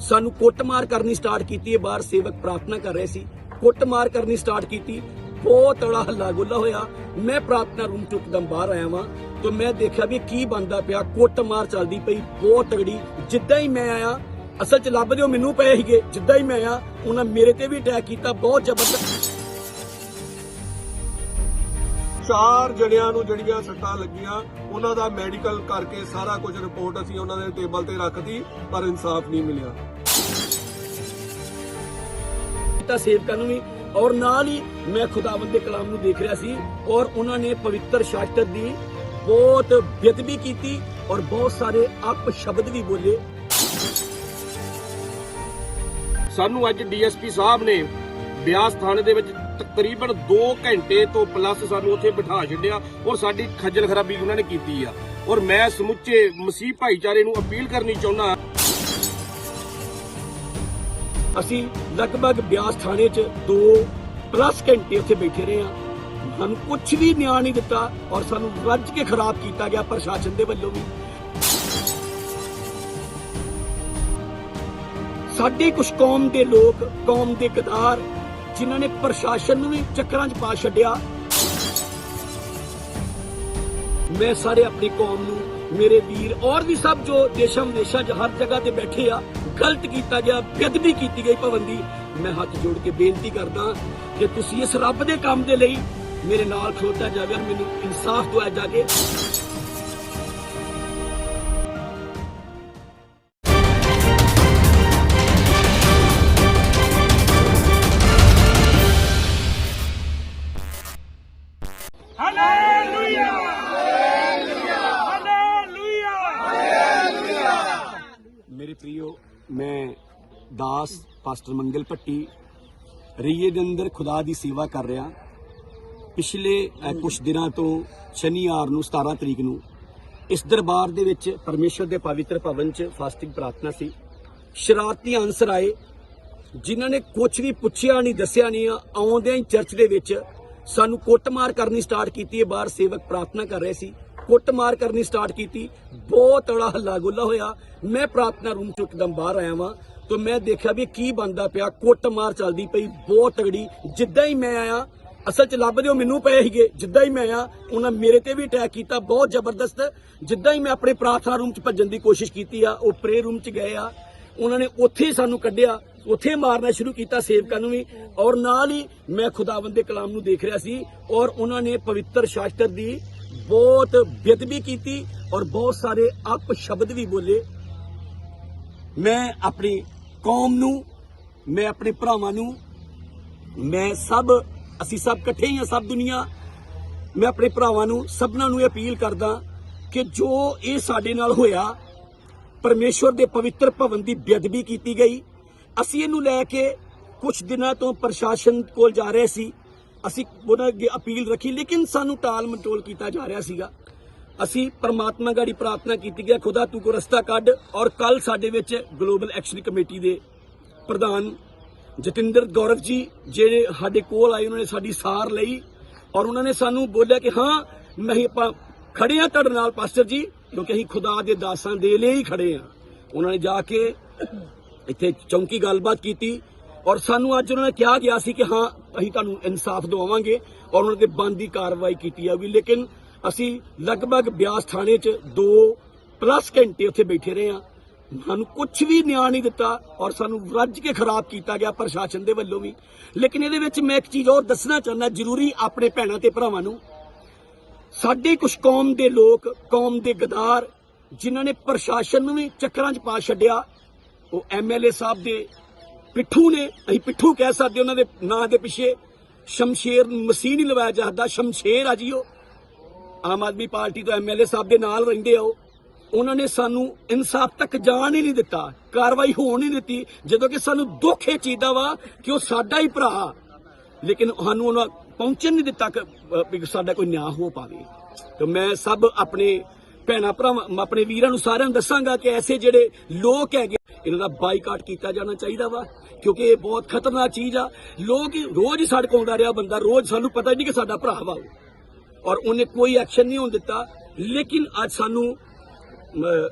ਸਾਨੂੰ ਕੁੱਟਮਾਰ ਕਰਨੀ ਸਟਾਰਟ ਕੀਤੀ ਹੈ ਬਾਹਰ ਸੇਵਕ ਪ੍ਰਾਰਥਨਾ ਕਰ ਰਹੇ ਸੀ। ਕੁੱਟਮਾਰ ਕਰਨੀ ਸਟਾਰਟ ਕੀਤੀ। ਬਹੁਤ ਬੜਾ ਹੱਲਾ ਗੁੱਲਾ ਹੋਇਆ। ਮੈਂ ਪ੍ਰਾਰਥਨਾ ਰੂਮ ਤੋਂ ਇੱਕਦਮ ਬਾਹਰ ਆਇਆ ਵਾਂ ਤੇ ਮੈਂ ਦੇਖਿਆ ਵੀ ਕੀ ਬੰਦਾ ਪਿਆ। ਕੁੱਟਮਾਰ ਚੱਲਦੀ ਪਈ, ਬਹੁਤ ਤਗੜੀ। ਜਿੱਦਾਂ ਹੀ ਮੈਂ ਆਇਆ, ਅਸਲ ਚ ਲੱਭਦੇ ਹੋ ਮੈਨੂੰ ਪਏ ਸੀਗੇ। ਜਿੱਦਾਂ ਹੀ ਮੈਂ ਆਇਆ, ਉਹਨਾਂ ਮੇਰੇ ਤੇ ਵੀ ਅਟੈਕ ਕੀਤਾ। ਬਹੁਤ ਜ਼ਬਰਦਸਤ ਚਾਰ ਜਣਿਆਂ ਨੂੰ ਜਿਹੜੀਆਂ ਸੱਟਾਂ ਲੱਗੀਆਂ ਉਹਨਾਂ ਦਾ ਮੈਡੀਕਲ ਕਰਕੇ ਸਾਰਾ ਕੁਝ ਰਿਪੋਰਟ ਅਸੀਂ ਉਹਨਾਂ ਦੇ ਟੇਬਲ ਤੇ ਰੱਖਤੀ ਪਰ ਇਨਸਾਫ ਨਹੀਂ ਮਿਲਿਆ। ਕੀਤਾ ਸੇਵਕਾਂ ਨੂੰ ਵੀ ਔਰ ਨਾਲ ਹੀ ਮੈਂ ਖੁਦਾਵੰਦ ਦੇ ਕਲਾਮ ਨੂੰ ਦੇਖ ਰਿਹਾ ਸੀ ਔਰ ਉਹਨਾਂ ਨੇ ਪਵਿੱਤਰ ਸ਼ਾਸਤਰ ਦੀ ਬਹੁਤ ਬੇਅਦਬੀ ਕੀਤੀ ਔਰ ਬਹੁਤ ਸਾਰੇ ਅਪ ਸ਼ਬਦ ਵੀ ਬੋਲੇ। ਸਾਨੂੰ ਅੱਜ ਡੀਐਸਪੀ ਸਾਹਿਬ ਨੇ ਬਿਆਸ ਥਾਣੇ ਦੇ ਵਿੱਚ ਤਕਰੀਬਨ 2 ਘੰਟੇ ਤੋਂ ਪਲੱਸ ਸਾਨੂੰ ਉੱਥੇ ਬਿਠਾ ਛੱਡਿਆ ਔਰ ਸਾਡੀ ਖੱਜਲ ਖਰਾਬੀ ਉਹਨਾਂ ਨੇ ਕੀਤੀ ਆ। ਔਰ ਮੈਂ ਸਮੁੱਚੇ ਮਸੀਹ ਭਾਈਚਾਰੇ ਨੂੰ ਅਪੀਲ ਕਰਨੀ ਚਾਹੁੰਦਾ ਅਸੀਂ ਲਗਭਗ ਬਿਆਸ ਥਾਣੇ 'ਚ 2 ਪਲੱਸ ਘੰਟੇ ਉੱਥੇ ਬੈਠੇ ਰਹੇ ਹਾਂ। ਸਾਨੂੰ ਕੁਝ ਵੀ ਨਿਆਂ ਨਹੀਂ ਦਿੱਤਾ ਔਰ ਸਾਨੂੰ ਰੱਜ ਕੇ ਖਰਾਬ ਕੀਤਾ ਗਿਆ ਪ੍ਰਸ਼ਾਸਨ ਦੇ ਵੱਲੋਂ ਵੀ। ਸਾਡੇ ਕੁਝ ਕੌਮ ਦੇ ਲੋਕ, ਕੌਮ ਦੇ ਗਦਾਰ ਜਿਨ੍ਹਾਂ ਨੇ ਪ੍ਰਸ਼ਾਸਨ ਨੂੰ ਵੀ ਚੱਕਰਾਂ 'ਚ ਪਾ ਛੱਡਿਆ। ਮੈਂ ਸਾਰੇ ਆਪਣੀ ਕੌਮ ਨੂੰ, ਮੇਰੇ ਵੀਰ ਔਰ ਵੀ ਸਭ ਜੋ ਦੇਸ਼ਾਂ ਵਿਦੇਸ਼ਾਂ 'ਚ ਹਰ ਜਗ੍ਹਾ ਤੇ ਬੈਠੇ ਆ, ਗਲਤ ਕੀਤਾ ਗਿਆ, ਬੇਅਦਬੀ ਕੀਤੀ ਗਈ ਪਾਬੰਦੀ, ਮੈਂ ਹੱਥ ਜੋੜ ਕੇ ਬੇਨਤੀ ਕਰਦਾ ਕਿ ਤੁਸੀਂ ਇਸ ਰੱਬ ਦੇ ਕੰਮ ਦੇ ਲਈ ਮੇਰੇ ਨਾਲ ਖਲੋਤਾ ਜਾਵੇ ਮੈਨੂੰ ਇਨਸਾਫ ਦਵਾਇਆ ਜਾਗੇ ਮੈਂ ਦਾਸ ਪਾਸਟਰ ਮੰਗਲ ਭੱਟੀ ਰਈਏ ਦੇ ਅੰਦਰ ਖੁਦਾ ਦੀ ਸੇਵਾ ਕਰ ਰਿਹਾ। ਪਿਛਲੇ ਅ, ਕੁਝ ਦਿਨਾਂ ਤੋਂ ਸ਼ਨੀਵਾਰ ਨੂੰ 17 ਤਰੀਕ ਨੂੰ ਇਸ ਦਰਬਾਰ ਦੇ ਵਿੱਚ ਪਰਮੇਸ਼ਰ ਦੇ ਪਵਿੱਤਰ ਭਵਨ 'ਚ ਫਾਸਟਿੰਗ ਪ੍ਰਾਰਥਨਾ ਸੀ। ਸ਼ਰਾਰਤੀ ਅਨਸਰ ਆਏ ਜਿਨ੍ਹਾਂ ਨੇ ਕੁਝ ਵੀ ਪੁੱਛਿਆ ਨਹੀਂ ਦੱਸਿਆ ਨਹੀਂ ਆਉਂਦਿਆਂ ਹੀ ਚਰਚ ਦੇ ਵਿੱਚ ਸਾਨੂੰ ਕੁੱਟਮਾਰ ਕਰਨੀ ਸਟਾਰਟ ਕੀਤੀ ਹੈ। ਬਾਹਰ ਸੇਵਕ ਪ੍ਰਾਰਥਨਾ ਕਰ ਰਹੇ ਸੀ। ਕੁੱਟਮਾਰ ਕਰਨੀ ਸਟਾਰਟ ਕੀਤੀ। ਬਹੁਤ ਬੜਾ ਹੱਲਾ ਗੁੱਲਾ ਹੋਇਆ। ਮੈਂ ਪ੍ਰਾਰਥਨਾ ਰੂਮ 'ਚੋਂ ਇੱਕਦਮ ਬਾਹਰ ਆਇਆ ਵਾਂ ਤੇ ਮੈਂ ਦੇਖਿਆ ਵੀ ਕੀ ਬੰਦਾ ਪਿਆ। ਕੁੱਟਮਾਰ ਚੱਲਦੀ ਪਈ, ਬਹੁਤ ਤਗੜੀ। ਜਿੱਦਾਂ ਹੀ ਮੈਂ ਆਇਆ, ਅਸਲ ਚ ਲੱਭਦੇ ਹੋ ਮੈਨੂੰ ਪਏ ਸੀਗੇ। ਜਿੱਦਾਂ ਹੀ ਮੈਂ ਆਇਆ, ਉਹਨਾਂ ਮੇਰੇ ਤੇ ਵੀ ਅਟੈਕ ਕੀਤਾ, ਬਹੁਤ ਜ਼ਬਰਦਸਤ। ਜਿੱਦਾਂ ਹੀ ਮੈਂ ਆਪਣੇ ਪ੍ਰਾਰਥਨਾ ਰੂਮ ਚ ਭੱਜਣ ਦੀ ਕੋਸ਼ਿਸ਼ ਕੀਤੀ ਆ, ਉਹ ਪ੍ਰੇ ਰੂਮ ਚ ਗਏ ਆ। ਉਹਨਾਂ ਨੇ ਉੱਥੇ ਹੀ ਸਾਨੂੰ ਕੱਢਿਆ। ਉੱਥੇ ਮਾਰਨਾ ਸ਼ੁਰੂ ਕੀਤਾ ਸੇਵਕਾਂ ਨੂੰ ਵੀ। ਔਰ ਨਾਲ ਹੀ ਮੈਂ ਖੁਦਾਵੰਦ ਦੇ ਕਲਾਮ ਨੂੰ ਦੇਖ ਰਿਹਾ ਸੀ। ਔਰ ਉਹਨਾਂ ਨੇ ਪਵਿੱਤਰ ਸ਼ਾਸਤਰ ਦੀ ਬਹੁਤ ਬੇਅਦਬੀ ਕੀਤੀ ਔਰ ਬਹੁਤ ਸਾਰੇ ਅਪ ਸ਼ਬਦ ਵੀ ਬੋਲੇ। ਮੈਂ ਆਪਣੀ ਕੌਮ ਨੂੰ, ਮੈਂ ਆਪਣੇ ਭਰਾਵਾਂ ਨੂੰ, ਮੈਂ ਸਭ, ਅਸੀਂ ਸਭ ਇਕੱਠੇ ਹੀ ਹਾਂ, ਸਭ ਦੁਨੀਆ। ਮੈਂ ਆਪਣੇ ਭਰਾਵਾਂ ਨੂੰ, ਸਭਨਾਂ ਨੂੰ ਇਹ ਅਪੀਲ ਕਰਦਾ ਕਿ ਜੋ ਇਹ ਸਾਡੇ ਨਾਲ ਹੋਇਆ, ਪਰਮੇਸ਼ਵਰ ਦੇ ਪਵਿੱਤਰ ਭਵਨ ਦੀ ਬੇਅਦਬੀ ਕੀਤੀ ਗਈ। ਅਸੀਂ ਇਹਨੂੰ ਲੈ ਕੇ ਕੁਝ ਦਿਨਾਂ ਤੋਂ ਪ੍ਰਸ਼ਾਸਨ ਕੋਲ ਜਾ ਰਹੇ ਸੀ। ਅਸੀਂ ਉਹਨਾਂ ਅੱਗੇ ਅਪੀਲ ਰੱਖੀ, ਲੇਕਿਨ ਸਾਨੂੰ ਟਾਲ ਮਟੋਲ ਕੀਤਾ ਜਾ ਰਿਹਾ ਸੀਗਾ। ਅਸੀਂ ਪਰਮਾਤਮਾ ਗਾੜੀ ਪ੍ਰਾਰਥਨਾ ਕੀਤੀ ਗਿਆ ਖੁਦਾ ਤੂੰ ਕੋ ਰਸਤਾ ਕੱਢ ਔਰ ਕੱਲ ਸਾਡੇ ਵਿੱਚ ਗਲੋਬਲ ਐਕਸ਼ਨ ਕਮੇਟੀ ਦੇ ਪ੍ਰਧਾਨ ਜਤਿੰਦਰ ਗੌਰਵ ਜੀ, ਜਿਹੜੇ ਸਾਡੇ ਕੋਲ ਆਏ, ਉਹਨਾਂ ਨੇ ਸਾਡੀ ਸਾਰ ਲਈ ਔਰ ਉਹਨਾਂ ਨੇ ਸਾਨੂੰ ਬੋਲਿਆ ਕਿ ਹਾਂ ਨਹੀਂ ਆਪਾਂ ਖੜੇ ਆ ਤੁਹਾਡੇ ਨਾਲ, ਪਾਸਟਰ ਜੀ, ਕਿਉਂਕਿ ਅਸੀਂ ਖੁਦਾ ਦੇ ਦਾਸਾਂ ਦੇ ਲਈ ਹੀ ਖੜੇ ਆ ਉਹਨਾਂ ਨੇ ਜਾ ਕੇ ਇੱਥੇ ਚੌਂਕੀ ਗੱਲਬਾਤ ਕੀਤੀ ਔਰ ਸਾਨੂੰ ਅੱਜ ਉਹਨਾਂ ਨੇ ਕਿਹਾ ਗਿਆ ਸੀ ਕਿ ਹਾਂ, ਅਸੀਂ ਤੁਹਾਨੂੰ ਇਨਸਾਫ ਦਿਵਾਵਾਂਗੇ ਔਰ ਉਹਨਾਂ ਤੇ ਬੰਦੀ ਕਾਰਵਾਈ ਕੀਤੀ ਜਾਊਗੀ। ਲੇਕਿਨ ਅਸੀਂ ਲਗਭਗ ਬਿਆਸ ਥਾਣੇ 'ਚ 2 ਪਲੱਸ ਘੰਟੇ ਉੱਥੇ ਬੈਠੇ ਰਹੇ ਹਾਂ। ਸਾਨੂੰ ਕੁਝ ਵੀ ਨਿਆਂ ਨਹੀਂ ਦਿੱਤਾ ਔਰ ਸਾਨੂੰ ਰੱਜ ਕੇ ਖਰਾਬ ਕੀਤਾ ਗਿਆ ਪ੍ਰਸ਼ਾਸਨ ਦੇ ਵੱਲੋਂ ਵੀ। ਲੇਕਿਨ ਇਹਦੇ ਵਿੱਚ ਮੈਂ ਇੱਕ ਚੀਜ਼ ਹੋਰ ਦੱਸਣਾ ਚਾਹੁੰਦਾ, ਜ਼ਰੂਰੀ ਆਪਣੇ ਭੈਣਾਂ ਤੇ ਭਰਾਵਾਂ ਨੂੰ। ਸਾਡੇ ਕੁਝ ਕੌਮ ਦੇ ਲੋਕ, ਕੌਮ ਦੇ ਗਦਾਰ, ਜਿਨ੍ਹਾਂ ਨੇ ਪ੍ਰਸ਼ਾਸਨ ਨੂੰ ਵੀ ਚੱਕਰਾਂ 'ਚ ਪਾ ਛੱਡਿਆ, ਉਹ ਐਮਐਲਏ ਸਾਹਿਬ ਦੇ ਪਿੱਠੂ ਨੇ, ਅਸੀਂ ਪਿੱਠੂ ਕਹਿ ਸਕਦੇ ਉਹਨਾਂ ਦੇ ਨਾਂ ਦੇ ਪਿੱਛੇ, ਸ਼ਮਸ਼ੇਰ ਮਸੀਹ ਨਹੀਂ ਲਵਾਇਆ ਜਾਂਦਾ ਸ਼ਮਸ਼ੇਰ ਆ ਜੀ ਉਹ। ਆਮ ਆਦਮੀ ਪਾਰਟੀ ਤੋਂ ਐਮਐਲਏ ਸਾਹਿਬ ਦੇ ਨਾਲ ਰਹਿੰਦੇ ਆ ਉਹ। ਉਹਨਾਂ ਨੇ ਸਾਨੂੰ ਇਨਸਾਫ ਤੱਕ ਜਾਣ ਹੀ ਨਹੀਂ ਦਿੱਤਾ, ਕਾਰਵਾਈ ਹੋਣ ਨਹੀਂ ਦਿੱਤੀ, ਜਦੋਂ ਕਿ ਸਾਨੂੰ ਦੁੱਖ ਇਹ ਚੀਜ਼ ਦਾ ਵਾ ਕਿ ਉਹ ਸਾਡਾ ਹੀ ਭਰਾ ਲੇਕਿਨ ਸਾਨੂੰ ਉਹਨਾਂ ਪਹੁੰਚਣ ਨਹੀਂ ਦਿੱਤਾ ਕਿ ਸਾਡਾ ਕੋਈ ਨਿਆਂ ਹੋ ਪਾਵੇ। ਤੇ ਮੈਂ ਸਭ ਆਪਣੇ ਭੈਣਾ ਭਰਾ ਆਪਣੇ ਵੀਰਾਂ ਨੂੰ ਸਾਰਿਆਂ ਨੂੰ ਦੱਸਾਂਗਾ ਕਿ ਐਸੇ ਜਿਹੜੇ ਲੋਕ ਹੈਗੇ ਇਹਨਾਂ ਦਾ ਬਾਈਕਾਟ ਕੀਤਾ ਜਾਣਾ ਚਾਹੀਦਾ ਵਾ, ਕਿਉਂਕਿ ਇਹ ਬਹੁਤ ਖਤਰਨਾਕ ਚੀਜ਼ ਆ। ਲੋਕ ਰੋਜ਼ ਹੀ ਸੜਕ ਆਉਂਦਾ ਰਿਹਾ ਬੰਦਾ, ਰੋਜ਼ ਸਾਨੂੰ ਪਤਾ ਹੀ ਨਹੀਂ ਕਿ ਸਾਡਾ ਭਰਾ ਵਾ ਉਹ। ਔਰ ਉਹਨੇ ਕੋਈ ਐਕਸ਼ਨ ਨਹੀਂ ਹੋਣ ਦਿੱਤਾ। ਲੇਕਿਨ ਅੱਜ ਸਾਨੂੰ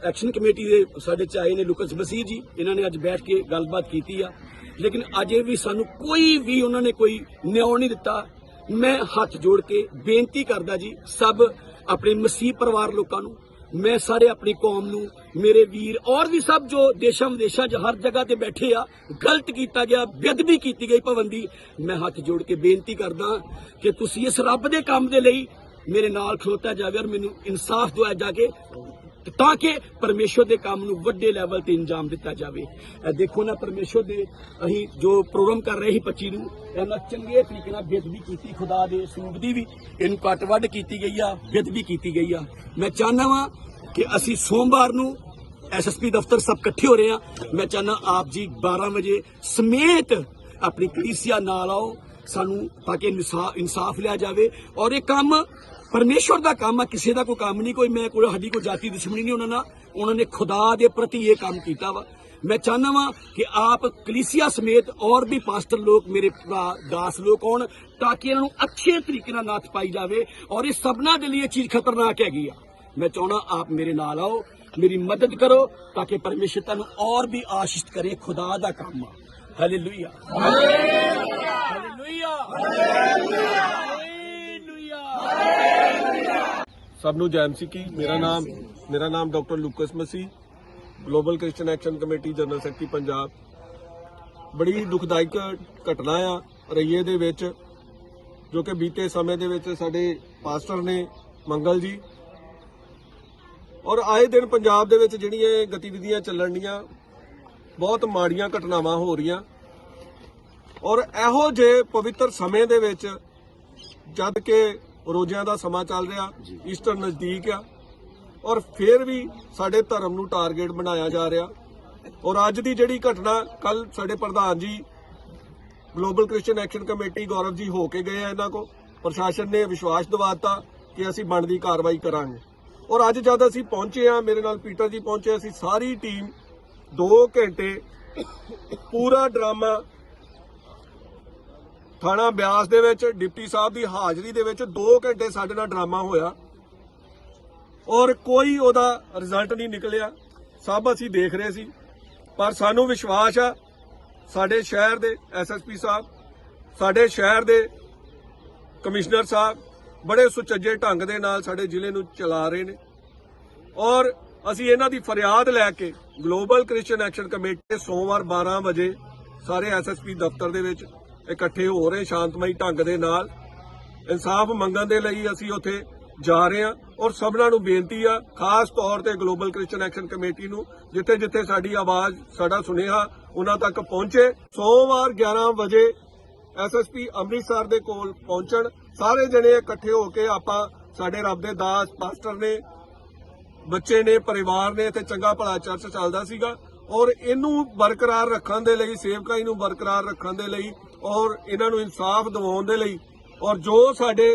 ਐਕਸ਼ਨ ਕਮੇਟੀ ਦੇ ਸਾਡੇ ਚ ਆਏ ਨੇ ਲੁਕਸ ਬਸੀਰ ਜੀ, ਇਹਨਾਂ ਨੇ ਅੱਜ ਬੈਠ ਕੇ ਗੱਲਬਾਤ ਕੀਤੀ ਆ। ਲੇਕਿਨ ਅਜੇ ਵੀ ਸਾਨੂੰ ਕੋਈ ਵੀ ਉਹਨਾਂ ਨੇ ਕੋਈ ਨਿਆਂ ਨਹੀਂ ਦਿੱਤਾ। ਮੈਂ ਹੱਥ ਜੋੜ ਕੇ ਬੇਨਤੀ ਕਰਦਾ ਜੀ, ਸਭ ਆਪਣੇ ਮਸੀਹ ਪਰਿਵਾਰ ਲੋਕਾਂ ਨੂੰ ਮੈਂ ਸਾਰੇ ਆਪਣੀ ਕੌਮ ਨੂੰ, ਮੇਰੇ ਵੀਰ ਔਰ ਵੀ ਸਭ ਜੋ ਦੇਸ਼ਾਂ ਵਿਦੇਸ਼ਾਂ 'ਚ ਹਰ ਜਗ੍ਹਾ ਤੇ ਬੈਠੇ ਆ, ਗਲਤ ਕੀਤਾ ਗਿਆ, ਬੇਅਦਬੀ ਕੀਤੀ ਗਈ ਪਾਬੰਦੀ, ਮੈਂ ਹੱਥ ਜੋੜ ਕੇ ਬੇਨਤੀ ਕਰਦਾ ਕਿ ਤੁਸੀਂ ਇਸ ਰੱਬ ਦੇ ਕੰਮ ਦੇ ਲਈ ਮੇਰੇ ਨਾਲ ਖਲੋਤਾ ਜਾਵੇ ਔਰ ਮੈਨੂੰ ਇਨਸਾਫ ਦਵਾਇਆ ਜਾ ਕੇ ਤਾਂ ਕਿ ਪਰਮੇਸ਼ਵਰ ਦੇ ਕੰਮ ਨੂੰ ਵੱਡੇ ਲੈਵਲ ਤੇ ਇੰਜਾਮ ਦਿੱਤਾ ਜਾਵੇ। ਦੇਖੋ ਨਾ ਪਰਮੇਸ਼ਵਰ ਦੇ ਅਸੀਂ ਜੋ ਪ੍ਰੋਗਰਾਮ ਕਰ ਰਹੇ ਸੀ 25 ਨੂੰ ਇਹਨਾਂ ਚੰਗੇ ਤਰੀਕੇ ਨਾਲ ਬੇਦਬੀ ਕੀਤੀ, ਖੁਦਾ ਦੇ ਸਰੂਪ ਦੀ ਵੀ ਇਹਨੂੰ ਕੱਟ ਵੱਢ ਕੀਤੀ ਗਈ ਆ ਬੇਦਬੀ ਕੀਤੀ ਗਈ ਆ। ਮੈਂ ਚਾਹੁੰਦਾ ਵਾਂ ਕਿ ਅਸੀਂ ਸੋਮਵਾਰ ਨੂੰ ਐਸਐਸਪੀ ਦਫ਼ਤਰ ਸਭ ਇਕੱਠੇ ਹੋ ਰਹੇ ਆ। ਮੈਂ ਚਾਹੁੰਦਾ ਆਪ ਜੀ 12 ਵਜੇ ਸਮੇਤ ਆਪਣੀ ਕਲੀਸਿਆ ਨਾਲ ਆਓ, ਸਾਨੂੰ ਤਾਂ ਕਿ ਇਨਸਾ- ਇਨਸਾਫ ਲਿਆ ਜਾਵੇ। ਔਰ ਇਹ ਕੰਮ ਪਰਮੇਸ਼ਵਰ ਦਾ ਕੰਮ ਆ ਕਿਸੇ ਦਾ ਕੋਈ ਕੰਮ ਨਹੀਂ ਕੋਈ ਮੈਂ ਕੋਈ ਸਾਡੀ ਕੋਈ ਜਾਤੀ ਦੁਸ਼ਮਣੀ ਨਹੀਂ ਉਹਨਾਂ ਨਾਲ। ਉਹਨਾਂ ਨੇ ਖੁਦਾ ਦੇ ਪ੍ਰਤੀ ਇਹ ਕੰਮ ਕੀਤਾ ਵਾ। ਮੈਂ ਚਾਹੁੰਦਾ ਵਾਂ ਕਿ ਆਪ ਕਲੀਸਿਆ ਸਮੇਤ ਔਰ ਵੀ ਪਾਸਟਰ ਲੋਕ ਮੇਰੇ ਦਾਸ ਲੋਕ ਆਉਣ ਤਾਂ ਕਿ ਇਹਨਾਂ ਨੂੰ ਅੱਛੇ ਤਰੀਕੇ ਨਾਲ ਨੱਥ ਪਾਈ ਜਾਵੇ ਔਰ ਇਹ ਸਭਨਾਂ ਦੇ ਲਈ ਇਹ ਚੀਜ਼ ਖਤਰਨਾਕ ਹੈਗੀ ਆ। ਮੈਂ ਚਾਹਣਾ ਆਪ ਮੇਰੇ ਨਾਲ ਆਓ ਮੇਰੀ ਮਦਦ ਕਰੋ ਤਾਂ ਕਿ ਪਰਮੇਸ਼ਰ ਤੁਹਾਨੂੰ ਔਰ ਵੀ ਆਸ਼ੀਸ਼ ਕਰੇ ਖੁਦਾ ਦਾ ਕੰਮ ਆ। ਹਾਲੇਲੂਇਆ ਹਾਲੇਲੂਇਆ ਹਾਲੇਲੂਇਆ ਸਭ ਨੂੰ ਜੈਮ ਕੀ ਮੇਰਾ ਨਾਮ ਮੇਰਾ ਨਾਮ doctor Lukas Masih global Christian action committee general secretary Punjab ਬੜੀ ਦੁਖਦਾਇਕ ਘਟਨਾ ਆ ਰਈਏ ਦੇ ਵਿੱਚ ਜੋ ਕਿ ਬੀਤੇ ਸਮੇਂ ਦੇ ਵਿੱਚ ਸਾਡੇ ਪਾਸਟਰ ਨੇ ਮੰਗਲ ਜੀ ਔਰ ਆਏ ਦਿਨ ਪੰਜਾਬ ਦੇ ਵਿੱਚ ਜਿਹੜੀਆਂ ਇਹ ਗਤੀਵਿਧੀਆਂ ਚੱਲਣ ਡੀਆਂ ਬਹੁਤ ਮਾੜੀਆਂ ਘਟਨਾਵਾਂ ਹੋ ਰਹੀਆਂ ਔਰ ਇਹੋ ਜੇ ਪਵਿੱਤਰ ਸਮੇਂ ਦੇ ਵਿੱਚ ਜਦ ਕਿ ਰੋਜ਼ਿਆਂ ਦਾ ਸਮਾਂ ਚੱਲ ਰਿਹਾ ਈਸਟਰ ਨਜ਼ਦੀਕ ਆ। ਔਰ ਫਿਰ ਵੀ ਸਾਡੇ ਧਰਮ ਨੂੰ ਟਾਰਗੇਟ ਬਣਾਇਆ ਜਾ ਰਿਹਾ। ਔਰ ਅੱਜ ਦੀ ਜਿਹੜੀ ਘਟਨਾ ਕੱਲ ਸਾਡੇ ਪ੍ਰਧਾਨ ਜੀ global Christian action committee Gaurav ji ਹੋ ਕੇ ਗਏ ਆ ਇਹਨਾਂ ਕੋ ਪ੍ਰਸ਼ਾਸਨ ਨੇ ਵਿਸ਼ਵਾਸ ਦਿਵਾਤਾ ਕਿ ਅਸੀਂ ਬਣਦੀ ਕਾਰਵਾਈ ਕਰਾਂਗੇ। ਔਰ ਅੱਜ ਜਦ ਅਸੀਂ ਪਹੁੰਚੇ ਆ ਮੇਰੇ ਨਾਲ ਪੀਟਰ ਜੀ ਪਹੁੰਚੇ ਅਸੀਂ ਸਾਰੀ ਟੀਮ 2 ਘੰਟੇ ਪੂਰਾ ਡਰਾਮਾ ਥਾਣਾ ਬਿਆਸ ਦੇ ਵਿੱਚ ਡਿਪਟੀ ਸਾਹਿਬ ਦੀ ਹਾਜ਼ਰੀ ਦੇ ਵਿੱਚ 2 ਘੰਟੇ ਸਾਡੇ ਨਾਲ ਡਰਾਮਾ ਹੋਇਆ ਔਰ ਕੋਈ ਉਹਦਾ ਰਿਜ਼ਲਟ ਨਹੀਂ ਨਿਕਲਿਆ। ਸਭ ਅਸੀਂ ਦੇਖ ਰਹੇ ਸੀ। ਪਰ ਸਾਨੂੰ ਵਿਸ਼ਵਾਸ ਆ, ਸਾਡੇ ਸ਼ਹਿਰ ਦੇ ਐਸਐਸਪੀ ਸਾਹਿਬ, ਸਾਡੇ ਸ਼ਹਿਰ ਦੇ ਕਮਿਸ਼ਨਰ ਸਾਹਿਬ ਬੜੇ ਸੁਚੱਜੇ ਢੰਗ ਦੇ ਨਾਲ ਸਾਡੇ ਜ਼ਿਲ੍ਹੇ ਨੂੰ ਚਲਾ ਰਹੇ ਨੇ। ਔਰ ਅਸੀਂ ਇਹਨਾਂ ਦੀ ਫਰਿਆਦ ਲੈ ਕੇ ਗਲੋਬਲ ਕ੍ਰਿਸਚੀਅਨ ਐਕਸ਼ਨ ਕਮੇਟੀ ਸੋਮਵਾਰ 12 ਵਜੇ ਸਾਰੇ ਐਸਐਸਪੀ ਦਫ਼ਤਰ ਦੇ ਵਿੱਚ ਇਕੱਠੇ ਹੋ ਰਹੇ, ਸ਼ਾਂਤਮਈ ਢੰਗ ਦੇ ਨਾਲ। ਇਨਸਾਫ ਮੰਗਣ ਦੇ ਲਈ ਅਸੀਂ ਉੱਥੇ ਜਾ ਰਹੇ ਹਾਂ ਔਰ ਸਭਨਾਂ ਨੂੰ ਬੇਨਤੀ ਆ, ਖਾਸ ਤੌਰ ਤੇ ਗਲੋਬਲ ਕ੍ਰਿਸਚੀਅਨ ਐਕਸ਼ਨ ਕਮੇਟੀ ਨੂੰ ਜਿੱਥੇ ਜਿੱਥੇ ਸਾਡੀ ਆਵਾਜ਼, ਸਾਡਾ ਸੁਨੇਹਾ ਉਹਨਾਂ ਤੱਕ ਪਹੁੰਚੇ। ਸੋਮਵਾਰ 11 ਵਜੇ ਐਸਐਸਪੀ ਅੰਮ੍ਰਿਤਸਰ ਦੇ ਕੋਲ ਪਹੁੰਚਣ। ਸਾਰੇ ਜਣੇ ਇਕੱਠੇ ਹੋ ਕੇ ਆਪਾਂ ਸਾਡੇ ਰੱਬ ਦੇ ਦਾਸ, ਪਾਸਟਰ ਨੇ, ਬੱਚੇ ਨੇ, ਪਰਿਵਾਰ ਨੇ ਤੇ ਚੰਗਾ ਭਲਾ ਚਰਚ ਚੱਲਦਾ ਸੀਗਾ ਔਰ ਇਹਨੂੰ ਬਰਕਰਾਰ ਰੱਖਣ ਦੇ ਲਈ ਸੇਵਕਾਈ ਨੂੰ ਬਰਕਰਾਰ ਰੱਖਣ ਦੇ ਲਈ ਔਰ ਇਹਨਾਂ ਨੂੰ ਇਨਸਾਫ ਦਿਵਾਉਣ ਦੇ ਲਈ ਔਰ ਜੋ ਸਾਡੇ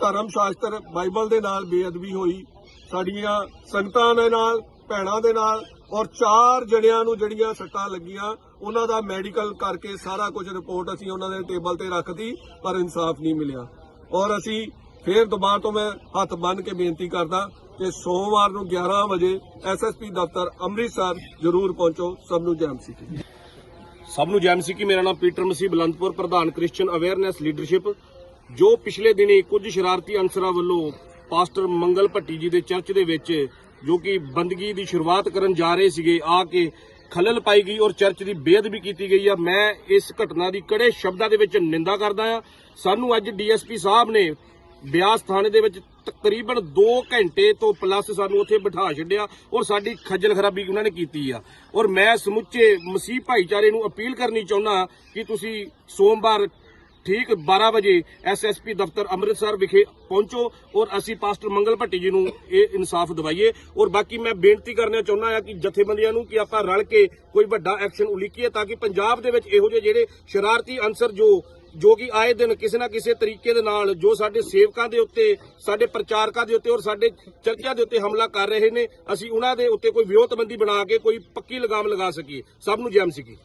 ਧਰਮ ਸ਼ਾਸਤਰ ਬਾਈਬਲ ਦੇ ਨਾਲ ਬੇਅਦਬੀ ਹੋਈ, ਸਾਡੀਆਂ ਸੰਗਤਾਂ ਦੇ ਨਾਲ, ਭੈਣਾਂ ਦੇ ਨਾਲ ਔਰ ਚਾਰ ਜਣਿਆਂ ਨੂੰ ਜਿਹੜੀਆਂ ਸੱਟਾਂ ਲੱਗੀਆਂ, ਉਹਨਾਂ ਦਾ ਮੈਡੀਕਲ ਕਰਕੇ ਸਾਰਾ ਕੁਝ ਰਿਪੋਰਟ ਅਸੀਂ ਉਹਨਾਂ ਦੇ ਟੇਬਲ ਤੇ ਰੱਖਤੀ, ਪਰ ਇਨਸਾਫ ਨਹੀਂ ਮਿਲਿਆ। ਔਰ ਅਸੀਂ ਫੇਰ ਦੁਬਾਰਾ ਤੋਂ ਮੈਂ ਹੱਥ ਬੰਨ ਕੇ ਬੇਨਤੀ ਕਰਦਾ ਕਿ ਸੋਮਵਾਰ ਨੂੰ 11 ਵਜੇ ਐਸਐਸਪੀ ਦਫ਼ਤਰ ਅੰਮ੍ਰਿਤਸਰ ਜ਼ਰੂਰ ਪਹੁੰਚੋ, ਸਭ ਨੂੰ ਜੈਮ ਸਿੱਖੀ ਸਭ ਨੂੰ ਜੈਮ ਕਿ ਮੇਰਾ ਨਾਮ ਪੀਟਰ ਮਸੀਹ ਬਲੰਦਪੁਰ, ਪ੍ਰਧਾਨ ਕ੍ਰਿਸਚੀਅਨ ਅਵੇਅਰਨੈਸ ਲੀਡਰਸ਼ਿਪ, ਜੋ ਪਿਛਲੇ ਦਿਨੀ ਕੁਝ ਸ਼ਰਾਰਤੀ ਅਨਸਰਾਂ ਵੱਲੋਂ ਪਾਸਟਰ ਮੰਗਲ ਭੱਟੀ ਜੀ ਦੇ ਚਰਚ ਦੇ ਵਿੱਚ ਜੋ ਕਿ ਬੰਦਗੀ ਦੀ ਸ਼ੁਰੂਆਤ ਕਰਨ ਜਾ ਰਹੇ ਸੀਗੇ, ਆ ਕੇ ਖਲਲ ਪਾਈ ਗਈ ਔਰ ਚਰਚ ਦੀ ਬੇਅਦਬੀ ਕੀਤੀ ਗਈ ਆ। ਮੈਂ ਇਸ ਘਟਨਾ ਦੀ ਕੜੇ ਸ਼ਬਦਾਂ ਦੇ ਵਿੱਚ ਨਿੰਦਾ ਕਰਦਾ ਆ। ਸਾਨੂੰ ਅੱਜ ਡੀਐਸਪੀ ਸਾਹਿਬ ਨੇ ਬਿਆਸ ਥਾਣੇ ਦੇ ਵਿੱਚ ਤਕਰੀਬਨ 2 ਘੰਟੇ ਤੋਂ ਪਲੱਸ ਸਾਨੂੰ ਉੱਥੇ ਬਿਠਾ ਛੱਡਿਆ ਔਰ ਸਾਡੀ ਖੱਜਲ ਖਰਾਬੀ ਉਹਨਾਂ ਨੇ ਕੀਤੀ ਆ। ਔਰ ਮੈਂ ਸਮੁੱਚੇ ਮਸੀਹ ਭਾਈਚਾਰੇ ਨੂੰ ਅਪੀਲ ਕਰਨੀ ਚਾਹੁੰਦਾ ਕਿ ਤੁਸੀਂ ਸੋਮਵਾਰ ਠੀਕ 12 ਵਜੇ ਐਸਐਸਪੀ ਦਫ਼ਤਰ ਅੰਮ੍ਰਿਤਸਰ ਵਿਖੇ ਪਹੁੰਚੋ ਔਰ ਅਸੀਂ ਪਾਸਟਰ ਮੰਗਲ ਭੱਟੀ ਜੀ ਨੂੰ ਇਹ ਇਨਸਾਫ ਦਿਵਾਈਏ। ਔਰ ਬਾਕੀ ਮੈਂ ਬੇਨਤੀ ਕਰਨਾ ਚਾਹੁੰਦਾ ਹਾਂ ਕਿ ਜਥੇਬੰਦੀਆਂ ਨੂੰ ਕਿ ਆਪਾਂ ਰਲ ਕੇ ਕੋਈ ਵੱਡਾ ਐਕਸ਼ਨ ਉਲੀਕੀਏ ਤਾਂ ਕਿ ਪੰਜਾਬ ਦੇ ਵਿੱਚ ਇਹੋ ਜਿਹੇ ਜਿਹੜੇ ਸ਼ਰਾਰਤੀ ਅਨਸਰ ਜੋ ਜੋ ਕਿ ਆਏ ਦਿਨ ਕਿਸੇ ਨਾ ਕਿਸੇ ਤਰੀਕੇ ਦੇ ਨਾਲ ਜੋ ਸਾਡੇ ਸੇਵਕਾਂ ਦੇ ਉੱਤੇ, ਸਾਡੇ ਪ੍ਰਚਾਰਕਾਂ ਦੇ ਉੱਤੇ ਔਰ ਸਾਡੇ ਚਰਚਾਂ ਦੇ ਉੱਤੇ ਹਮਲਾ ਕਰ ਰਹੇ ਨੇ, ਅਸੀਂ ਉਹਨਾਂ ਦੇ ਉੱਤੇ ਕੋਈ ਵਿਉਂਤਬੰਦੀ ਬਣਾ ਕੇ ਕੋਈ ਪੱਕੀ ਲਗਾਮ ਲਗਾ ਸਕੀਏ। ਸਭ ਨੂੰ ਜੈਮ ਸਿੱਕੀ